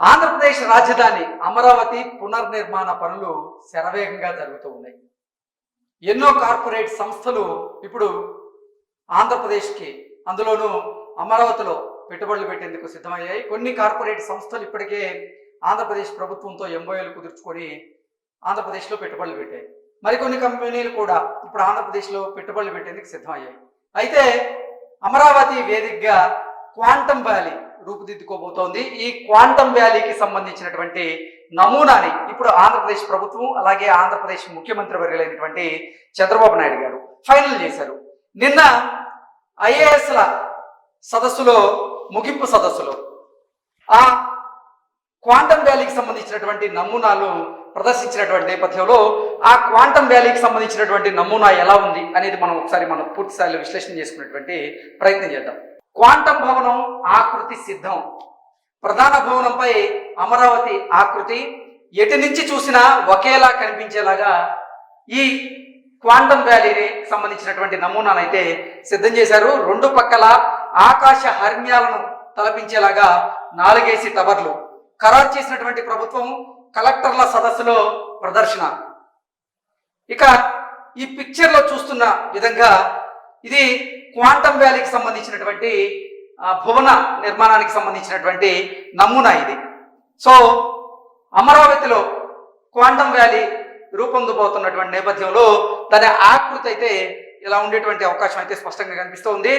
ఆంధ్రప్రదేశ్ రాజధాని అమరావతి పునర్నిర్మాణ పనులు శరవేగంగా జరుగుతూ ఉన్నాయి. ఎన్నో కార్పొరేట్ సంస్థలు ఇప్పుడు ఆంధ్రప్రదేశ్కి అందులోనూ అమరావతిలో పెట్టుబడులు పెట్టేందుకు సిద్ధమయ్యాయి. కొన్ని కార్పొరేట్ సంస్థలు ఇప్పటికే ఆంధ్రప్రదేశ్ ప్రభుత్వంతో ఎంబోఏలు కుదుర్చుకొని ఆంధ్రప్రదేశ్లో పెట్టుబడులు పెట్టాయి. మరికొన్ని కంపెనీలు కూడా ఇప్పుడు ఆంధ్రప్రదేశ్లో పెట్టుబడులు పెట్టేందుకు సిద్ధమయ్యాయి. అయితే అమరావతి వేదికగా క్వాంటమ్ వ్యాలీ రూపుదిద్దుకోబోతోంది. ఈ క్వాంటమ్ వ్యాలీకి సంబంధించినటువంటి నమూనాని ఇప్పుడు ఆంధ్రప్రదేశ్ ప్రభుత్వం అలాగే ఆంధ్రప్రదేశ్ ముఖ్యమంత్రి వర్యులైనటువంటి చంద్రబాబు నాయుడు గారు ఫైనల్ చేశారు. నిన్న ఐఏఎస్ల సదస్సులో ముగింపు సదస్సులో ఆ క్వాంటమ్ వ్యాలీకి సంబంధించినటువంటి నమూనాలు ప్రదర్శించినటువంటి నేపథ్యంలో ఆ క్వాంటమ్ వ్యాలీకి సంబంధించినటువంటి నమూనా ఎలా ఉంది అనేది మనం ఒకసారి మనం పూర్తిస్థాయిలో విశ్లేషణ చేసుకునేటువంటి ప్రయత్నం చేద్దాం. క్వాంటం భవనం ఆకృతి సిద్ధం. ప్రధాన భవనంపై అమరావతి ఆకృతి. ఎటు నుంచి చూసినా ఒకేలా కనిపించేలాగా ఈ క్వాంటం వ్యాలీని సంబంధించినటువంటి నమూనానైతే సిద్ధం చేశారు. రెండు పక్కల ఆకాశ హర్మ్యాలను తలపించేలాగా నాలుగేసి టవర్లు. ఖరారు చేసినటువంటి ప్రభుత్వం కలెక్టర్ల సదస్సులో ప్రదర్శన. ఇక ఈ పిక్చర్లో చూస్తున్న విధంగా ఇది క్వాంటమ్ వ్యాలీకి సంబంధించినటువంటి భువన నిర్మాణానికి సంబంధించినటువంటి నమూనా ఇది. సో అమరావతిలో క్వాంటమ్ వ్యాలీ రూపొందబోతున్నటువంటి నేపథ్యంలో దాని ఆకృతి అయితే ఇలా ఉండేటువంటి అవకాశం అయితే స్పష్టంగా కనిపిస్తోంది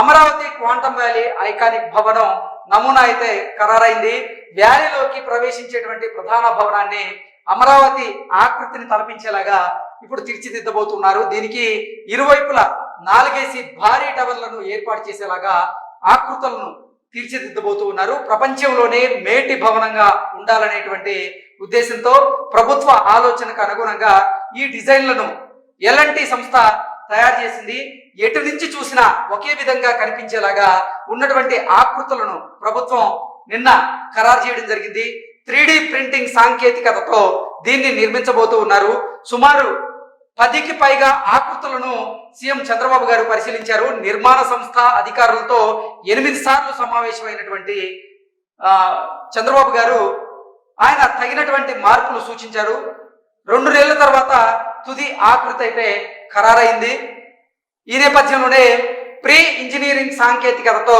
అమరావతి క్వాంటమ్ వ్యాలీ ఐకానిక్ భవనం నమూనా అయితే ఖరారైంది. వ్యాలీలోకి ప్రవేశించేటువంటి ప్రధాన భవనాన్ని అమరావతి ఆకృతిని తలపించేలాగా ఇప్పుడు తీర్చిదిద్దబోతున్నారు. దీనికి ఇరువైపులా నాలుగేసి భారీ టవర్లను ఏర్పాటు చేసేలాగా ఆకృతులను తీర్చిదిద్దబోతూ ఉన్నారు. ప్రపంచంలోనే మేటి భవనంగా ఉండాలనేటువంటి ఉద్దేశంతో ప్రభుత్వ ఆలోచనకు అనుగుణంగా ఈ డిజైన్లను ఎల్ఎన్టీ సంస్థ తయారు చేసింది. ఎటు నుంచి చూసినా ఒకే విధంగా కనిపించేలాగా ఉన్నటువంటి ఆకృతులను ప్రభుత్వం నిన్న ఖరారు చేయడం జరిగింది. త్రీ ప్రింటింగ్ సాంకేతికతతో దీన్ని నిర్మించబోతూ ఉన్నారు. సుమారు పదికి పైగా ఆకృతులను సీఎం చంద్రబాబు గారు పరిశీలించారు. నిర్మాణ సంస్థ అధికారులతో ఎనిమిది సార్లు సమావేశమైనటువంటి చంద్రబాబు గారు ఆయన తగినటువంటి మార్పులు సూచించారు. రెండు నెలల తర్వాత తుది ఆకృతి అయితే ఖరారైంది. ఈ నేపథ్యంలోనే ప్రీ ఇంజనీరింగ్ సాంకేతికతతో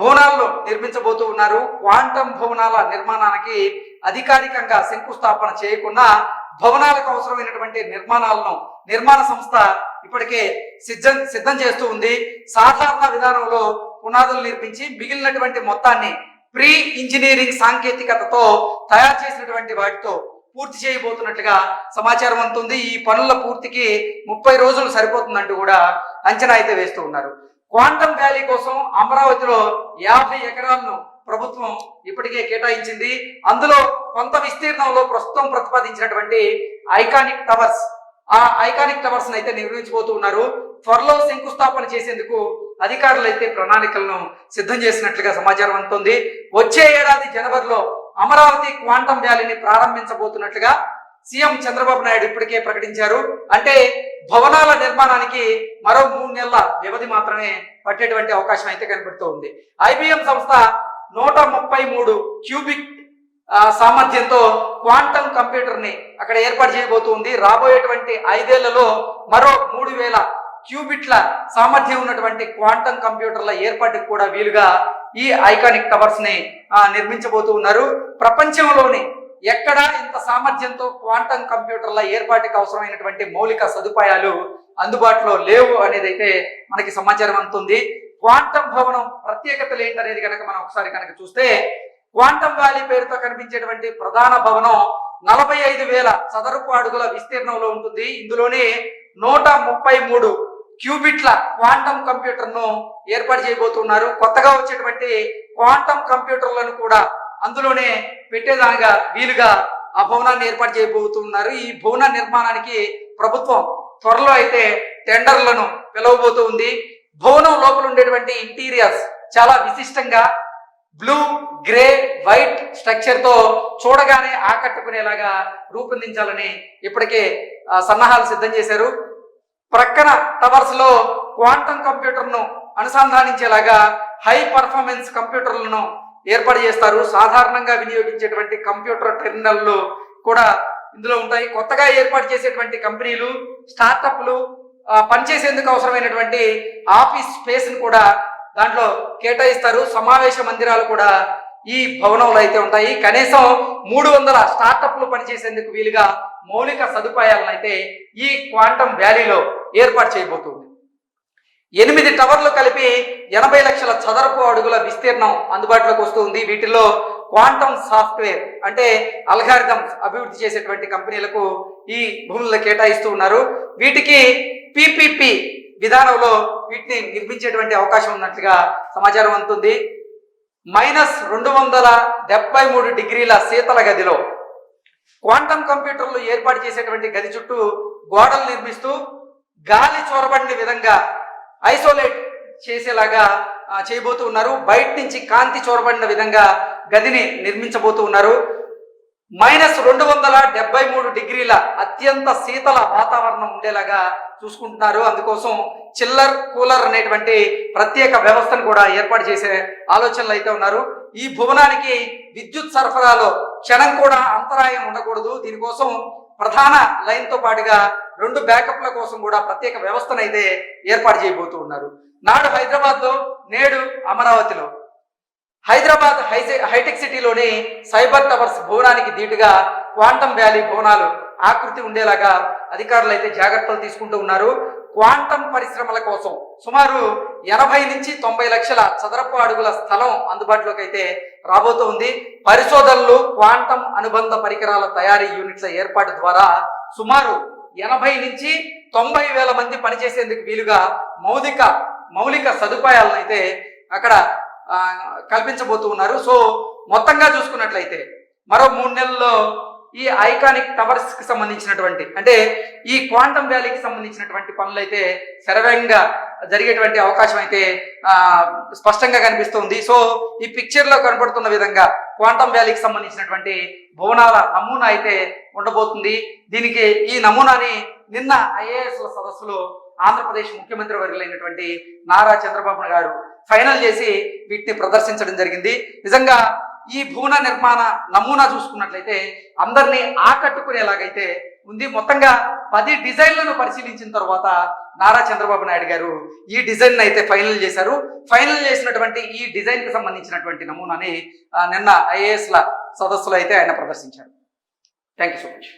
భవనాలను నిర్మించబోతూ ఉన్నారు. క్వాంటం భవనాల నిర్మాణానికి అధికారికంగా శంకుస్థాపన చేయకుండా భవనాలకు అవసరమైనటువంటి నిర్మాణాలను నిర్మాణ సంస్థ ఇప్పటికే సిద్ధం సిద్ధం చేస్తూ ఉంది. సాధారణ విధానంలో పునాదులు నిర్మించి మిగిలినటువంటి మొత్తాన్ని ప్రీ ఇంజనీరింగ్ సాంకేతికతతో తయారు చేసినటువంటి వాటితో పూర్తి చేయబోతున్నట్లుగా సమాచారం అందుతుంది. ఈ పనుల పూర్తికి ముప్పై రోజులు సరిపోతుందంటూ కూడా అంచనా అయితే వేస్తూ ఉన్నారు. క్వాంటమ్ వ్యాలీ కోసం అమరావతిలో యాభై ఎకరాలను ప్రభుత్వం ఇప్పటికే కేటాయించింది. అందులో కొంత విస్తీర్ణంలో ప్రస్తుతం ప్రతిపాదించినటువంటి ఐకానిక్ టవర్స్. ఆ ఐకానిక్ టవర్స్ అయితే నిర్మించబోతూ ఉన్నారు. త్వరలో శంకుస్థాపన చేసేందుకు అధికారులు అయితే ప్రణాళికలను సిద్ధం చేసినట్లుగా సమాచారం అందుతుంది. వచ్చే ఏడాది జనవరిలో అమరావతి క్వాంటం వ్యాలీని ప్రారంభించబోతున్నట్లుగా సీఎం చంద్రబాబు నాయుడు ఇప్పటికే ప్రకటించారు. అంటే భవనాల నిర్మాణానికి మరో మూడు నెలల వ్యవధి మాత్రమే పట్టేటువంటి అవకాశం అయితే కనబడుతూ ఉంది. ఐబిఎం సంస్థ నూట ముప్పై మూడు క్యూబిక్ సామర్థ్యంతో క్వాంటమ్ కంప్యూటర్ని అక్కడ ఏర్పాటు చేయబోతుంది. రాబోయేటువంటి ఐదేళ్ళలో మరో మూడు వేల క్యూబిట్ల సామర్థ్యం ఉన్నటువంటి క్వాంటమ్ కంప్యూటర్ల ఏర్పాటుకు కూడా వీలుగా ఈ ఐకానిక్ టవర్స్ని నిర్మించబోతూ ఉన్నారు. ప్రపంచంలోని ఎక్కడా ఇంత సామర్థ్యంతో క్వాంటమ్ కంప్యూటర్ల ఏర్పాటుకు అవసరమైనటువంటి మౌలిక సదుపాయాలు అందుబాటులో లేవు అనేది అయితే మనకి సమాచారం అందుతుంది. క్వాంటమ్ భవనం ప్రత్యేకతలు ఏంటనేది కనుక మనం ఒకసారి కనుక చూస్తే క్వాంటమ్ వ్యాలీ పేరుతో కనిపించేటువంటి ప్రధాన భవనం నలభై ఐదు వేల చదరపు అడుగుల విస్తీర్ణంలో ఉంటుంది. ఇందులోనే నూట ముప్పై మూడు క్యూబిట్ల క్వాంటమ్ కంప్యూటర్ను ఏర్పాటు చేయబోతున్నారు. కొత్తగా వచ్చేటువంటి క్వాంటమ్ కంప్యూటర్లను కూడా అందులోనే పెట్టేదానిగా వీలుగా ఆ భవనాన్ని ఏర్పాటు చేయబోతున్నారు. ఈ భవన నిర్మాణానికి ప్రభుత్వం త్వరలో అయితే టెండర్లను పిలవబోతూ ఉంది. భవనం లోపల ఉండేటువంటి ఇంటీరియర్స్ చాలా విశిష్టంగా బ్లూ గ్రే వైట్ స్ట్రక్చర్తో చూడగానే ఆకట్టుకునేలాగా రూపొందించాలని ఇప్పటికే సన్నాహాలు సిద్ధం చేశారు. ప్రక్కన టవర్స్లో క్వాంటమ్ కంప్యూటర్ను అనుసంధానించేలాగా హై పర్ఫార్మెన్స్ కంప్యూటర్లను ఏర్పాటు చేస్తారు. సాధారణంగా వినియోగించేటువంటి కంప్యూటర్ టెర్మినల్లు కూడా ఇందులో ఉంటాయి. కొత్తగా ఏర్పాటు చేసేటువంటి కంపెనీలు స్టార్టప్లు పనిచేసేందుకు అవసరమైనటువంటి ఆఫీస్ స్పేస్ని కూడా దాంట్లో కేటాయిస్తారు. సమావేశ మందిరాలు కూడా ఈ భవనంలో అయితే ఉంటాయి. కనీసం మూడు వందల స్టార్టప్లు పనిచేసేందుకు వీలుగా మౌలిక సదుపాయాలను అయితే ఈ క్వాంటమ్ వ్యాలీలో ఏర్పాటు చేయబోతుంది. ఎనిమిది టవర్లు కలిపి ఎనభై లక్షల చదరపు అడుగుల విస్తీర్ణం అందుబాటులోకి వస్తుంది. వీటిలో క్వాంటమ్ సాఫ్ట్వేర్ అంటే అల్గారిథమ్స్ అభివృద్ధి చేసేటువంటి కంపెనీలకు ఈ భూములను కేటాయిస్తూ ఉన్నారు. వీటికి పిపిపి విధానంలో వీటిని నిర్మించేటువంటి అవకాశం ఉన్నట్లుగా సమాచారం అందుతుంది. మైనస్ రెండు వందల డెబ్బై మూడు డిగ్రీల శీతల గదిలో క్వాంటమ్ కంప్యూటర్లు ఏర్పాటు చేసేటువంటి గది చుట్టూ గోడలు నిర్మిస్తూ గాలి చొరబడిన విధంగా ఐసోలేట్ చేసేలాగా చేయబోతూ ఉన్నారు. బయట నుంచి కాంతి చొరబడిన విధంగా గదిని నిర్మించబోతూ ఉన్నారు. మైనస్ రెండు వందల డెబ్బై మూడు డిగ్రీల అత్యంత శీతల వాతావరణం ఉండేలాగా చూసుకుంటున్నారు. అందుకోసం చిల్లర్ కూలర్ అనేటువంటి ప్రత్యేక వ్యవస్థను కూడా ఏర్పాటు చేసే ఆలోచనలు అయితే ఉన్నారు. ఈ భువనానికి విద్యుత్ సరఫరాలో క్షణం కూడా అంతరాయం ఉండకూడదు. దీనికోసం ప్రధాన లైన్తో పాటుగా రెండు బ్యాకప్ల కోసం కూడా ప్రత్యేక వ్యవస్థను అయితే ఏర్పాటు చేయబోతూ ఉన్నారు. నాడు హైదరాబాద్లో నేడు అమరావతిలో. హైదరాబాద్ హైసె- హైటెక్ సిటీలోని సైబర్ టవర్స్ భవనానికి ధీటుగా క్వాంటమ్ వ్యాలీ భవనాలు ఆకృతి ఉండేలాగా అధికారులు అయితే జాగ్రత్తలు తీసుకుంటూ ఉన్నారు. క్వాంటమ్ పరిశ్రమల కోసం సుమారు ఎనభై నుంచి తొంభై లక్షల చదరపు అడుగుల స్థలం అందుబాటులోకి అయితే రాబోతోంది పరిశోధనలు క్వాంటమ్ అనుబంధ పరికరాల తయారీ యూనిట్ల ఏర్పాటు ద్వారా సుమారు ఎనభై నుంచి తొంభై వేల మంది పనిచేసేందుకు వీలుగా మౌలిక మౌలిక సదుపాయాలను అయితే అక్కడ కల్పించబోతూ ఉన్నారు. సో మొత్తంగా చూసుకున్నట్లయితే మరో మూడు నెలల్లో ఈ ఐకానిక్ టవర్స్కి సంబంధించినటువంటి అంటే ఈ క్వాంటమ్ వ్యాలీకి సంబంధించినటువంటి పనులు అయితే శరవేగంగా జరిగేటువంటి అవకాశం అయితే స్పష్టంగా కనిపిస్తుంది. సో ఈ పిక్చర్లో కనబడుతున్న విధంగా క్వాంటమ్ వ్యాలీకి సంబంధించినటువంటి భవనాల నమూనా అయితే ఉండబోతుంది. దీనికి ఈ నమూనాని నిన్న ఐఏఎస్ల సదస్సులో ఆంధ్రప్రదేశ్ ముఖ్యమంత్రి వర్యులైనటువంటి నారా చంద్రబాబు గారు ఫైనల్ చేసి వీటిని ప్రదర్శించడం జరిగింది. నిజంగా ఈ భవన నిర్మాణ నమూనా చూసుకున్నట్లయితే అందరినీ ఆకట్టుకునేలాగైతే ఉంది. మొత్తంగా పది డిజైన్లను పరిశీలించిన తర్వాత నారా చంద్రబాబు నాయుడు గారు ఈ డిజైన్ అయితే ఫైనల్ చేశారు. ఫైనల్ చేసినటువంటి ఈ డిజైన్కి సంబంధించినటువంటి నమూనాని నిన్న ఐఏఎస్ల సదస్సులో అయితే ఆయన ప్రదర్శించారు. Thank you so much.